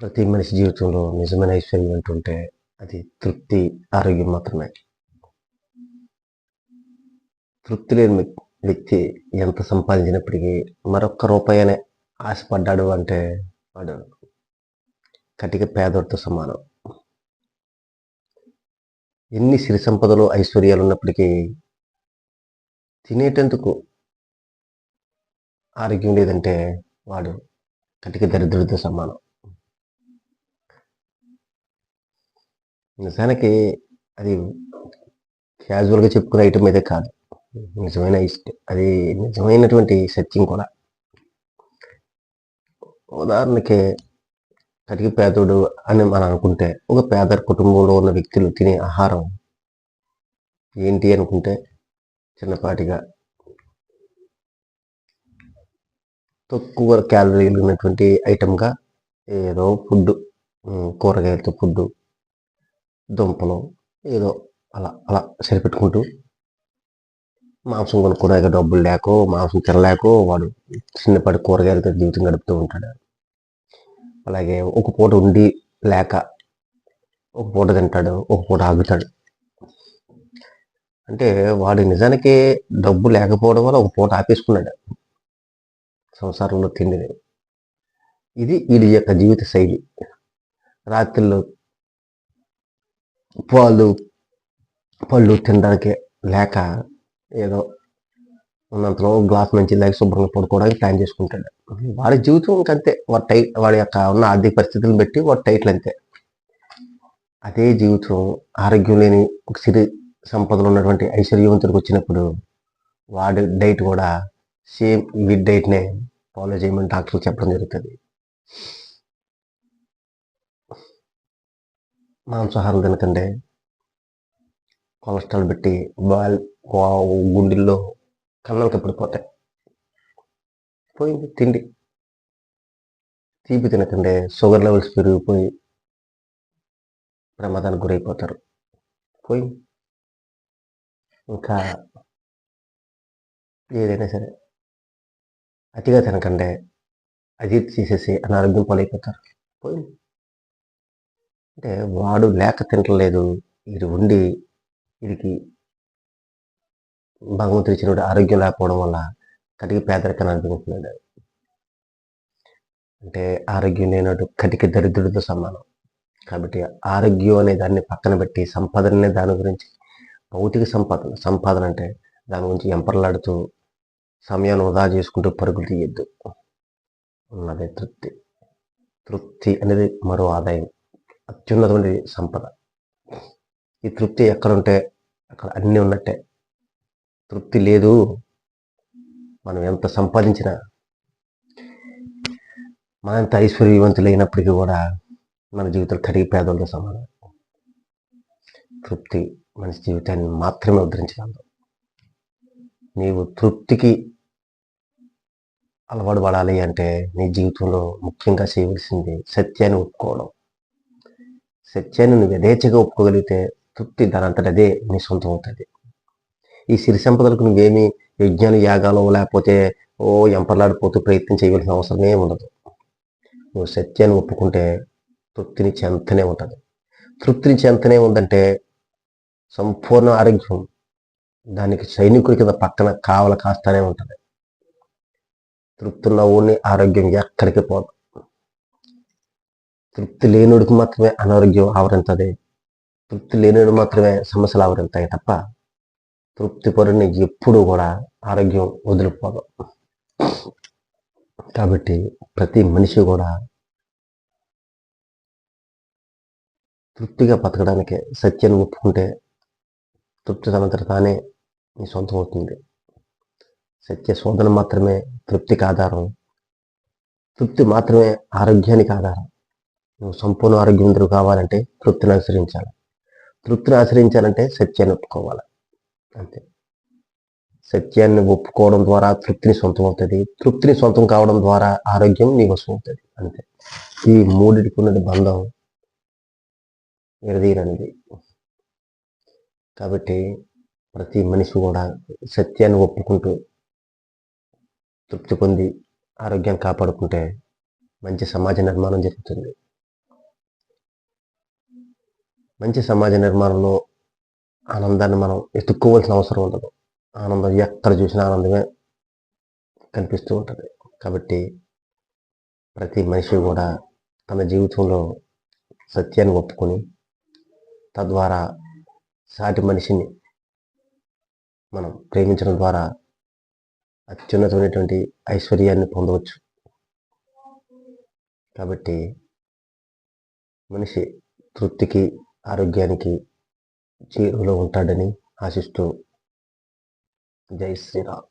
ప్రతి మనిషి జీవితంలో నిజమైన ఐశ్వర్యం అంటుంటే అది తృప్తి ఆరోగ్యం మాత్రమే. తృప్తి లేని వ్యక్- వ్యక్తి ఎంత సంపాదించినప్పటికీ మరొక్క రూపాయి అనే ఆశపడ్డాడు అంటే వాడు కటిక పేదోడితో సమానం. ఎన్ని సిరి సంపదలు ఐశ్వర్యాలు ఉన్నప్పటికీ తినేటందుకు ఆరోగ్యం లేదంటే వాడు కటిక దరిద్రుడితో సమానం. నిజానికి అది క్యాజువల్గా చెప్పుకునే ఐటమ్ అయితే కాదు. నిజమైన అది నిజమైనటువంటి సత్యం కూడా. ఉదాహరణకి కటిక పేదోడు అని మనం అనుకుంటే ఒక పేద కుటుంబంలో ఉన్న వ్యక్తులు తినే ఆహారం ఏంటి అనుకుంటే చిన్నపాటిగా తక్కువ క్యాలరీలు ఉన్నటువంటి ఐటమ్గా ఏదో ఫుడ్ కూరగాయలతో ఫుడ్ దుంపలు ఏదో అలా అలా సరిపెట్టుకుంటూ మాంసం కొనుక్కోవడానికి డబ్బులు లేకో మాంసం తినలేకో వాడు చిన్నపాటి కూరగాయలతో జీవితం గడుపుతూ ఉంటాడు. అలాగే ఒక పూట ఉండి లేక ఒక పూట తింటాడు ఒక పూట ఆగుతాడు. అంటే వాడు నిజానికి డబ్బు లేకపోవడం వల్ల ఒక పూట ఆపేసుకున్నాడు. సంసారంలో తిండిని. ఇది వీడి యొక్క జీవిత శైలి. రాత్రిలో పాలు పళ్ళు తినడానికి లేక ఏదో ఉన్నంతలో గ్లాస్ మంచి లేక శుభ్రంగా పడుకోవడానికి ప్లాన్ చేసుకుంటాడు. వాడి జీవితం ఇంకంతే వాడి టై వాడి యొక్క ఉన్న ఆర్థిక పరిస్థితులను బట్టి వాడి టైట్లు అంతే. అదే జీవితం ఆరోగ్యం లేని ఒక సిరి సంపదలు ఉన్నటువంటి ఐశ్వర్యవంతుడికి వచ్చినప్పుడు వాడి డైట్ కూడా సేమ్ విత్ డైట్నే ఫాలో చేయమని డాక్టర్లు చెప్పడం జరుగుతుంది. మాంసాహారం తినకండి. కొలెస్ట్రాల్ పెట్టి బాల్ గుండెల్లో కన్నలకి పడిపోతాయి. పోయింది తిండి. తీపి తినకండి. షుగర్ లెవెల్స్ పెరిగిపోయి ప్రమాదానికి గురైపోతారు. పోయింది. ఇంకా ఏదైనా సరే అతిగా తినకండి. అజీర్తి తీసేసి అనారోగ్యం పాలైపోతారు. పోయింది. అంటే వాడు లేక తింటలేదు ఇది ఉండి వీడికి భగవంతుడు ఇచ్చినటువంటి ఆరోగ్యం లేకపోవడం వల్ల కటిక పేదరికాన్ని అనుభవిస్తున్నాడు అంటే ఆరోగ్యం లేనట్టు కటిక దరిద్రుడితో సమానం. కాబట్టి ఆరోగ్యం అనే దాన్ని పక్కన పెట్టి సంపాదన అనే దాని గురించి భౌతిక సంపాదన సంపాదన అంటే దాని గురించి ఎంపర్లాడుతూ సమయాన్ని వృధా చేసుకుంటూ పరుగులు తీయద్దు. ఉన్నదే తృప్తి. తృప్తి అనేది మరో ఆదాయం. అత్యున్నతమైన సంపద. ఈ తృప్తి ఎక్కడుంటే అక్కడ అన్నీ ఉన్నట్టే. తృప్తి లేదు మనం ఎంత సంపాదించినా. మన ఎంత ఐశ్వర్యవంతులైనప్పటికీ కూడా మన జీవితంలో కడిగి పేదలతో సమానం. తృప్తి మనిషి జీవితాన్ని మాత్రమే ఉద్ధరించగలదు. నీవు తృప్తికి అలవాటు పడాలి అంటే నీ జీవితంలో ముఖ్యంగా చేయవలసింది సత్యాన్ని ఒప్పుకోవడం. సత్యాన్ని నువ్వు యథేచ్ఛగా ఒప్పుకోగలిగితే తృప్తి దాని అదే నీ సొంతం అవుతుంది ఈ సిరి సంపదలకు నువ్వేమి యజ్ఞాలు యాగాలు లేకపోతే ఓ ఎంపర్లాడిపోతూ ప్రయత్నం చేయవలసిన అవసరమే ఉండదు నువ్వు సత్యాన్ని ఒప్పుకుంటే తృప్తిని చెంతనే ఉంటుంది తృప్తిని చెంతనే ఉందంటే సంపూర్ణ ఆరోగ్యం దానికి సైనికుడి కింద పక్కన కావల కాస్తానే ఉంటుంది తృప్తి ఉన్న ఊరిని ఆరోగ్యం ఎక్కడికి పోదు తృప్తి లేనుడికి మాత్రమే అనారోగ్యం ఆవరింతుంది. తృప్తి లేనుడు మాత్రమే సమస్యలు ఆవరింతాయి తప్ప తృప్తి పరుని ఎప్పుడూ కూడా ఆరోగ్యం వదిలిపోదు కాబట్టి ప్రతి మనిషి కూడా తృప్తిగా బతకడానికి సత్యాన్ని ఒప్పుకుంటే తృప్తి తనంతట తానే నీ సొంతం అవుతుంది. సత్య శోధన మాత్రమే తృప్తికి ఆధారం. తృప్తి మాత్రమే ఆరోగ్యానికి ఆధారం. నువ్వు సంపూర్ణ ఆరోగ్యవంతుడు కావాలంటే తృప్తిని అనుసరించాలి తృప్తిని ఆశ్రయించాలంటే సత్యాన్ని ఒప్పుకోవాలి. అంతే. సత్యాన్ని ఒప్పుకోవడం ద్వారా తృప్తిని సొంతం అవుతుంది తృప్తిని సొంతం కావడం ద్వారా ఆరోగ్యం నీ వశం అవుతుంది అంతే. ఈ మూడింటికి ఉన్నది బంధం విడదీయరనిది కాబట్టి ప్రతి మనిషి కూడా సత్యాన్ని ఒప్పుకుంటూ తృప్తి పొంది ఆరోగ్యాన్ని కాపాడుకుంటే మంచి సమాజ నిర్మాణం జరుగుతుంది. మంచి సమాజ నిర్మాణంలో ఆనందాన్ని మనం ఎత్తుక్కోవాల్సిన అవసరం ఉండదు. ఆనందం ఎక్కడ చూసినా ఆనందమే కనిపిస్తూ ఉంటుంది. కాబట్టి ప్రతి మనిషి కూడా తన జీవితంలో సత్యాన్ని ఒప్పుకొని తద్వారా సాటి మనిషిని మనం ప్రేమించడం ద్వారా అత్యున్నతమైనటువంటి ఐశ్వర్యాన్ని పొందవచ్చు. కాబట్టి మనిషి తృప్తికి ఆరోగ్యానికి చేరువలో ఉంటాడని ఆశిస్తూ జై శ్రీరామ్.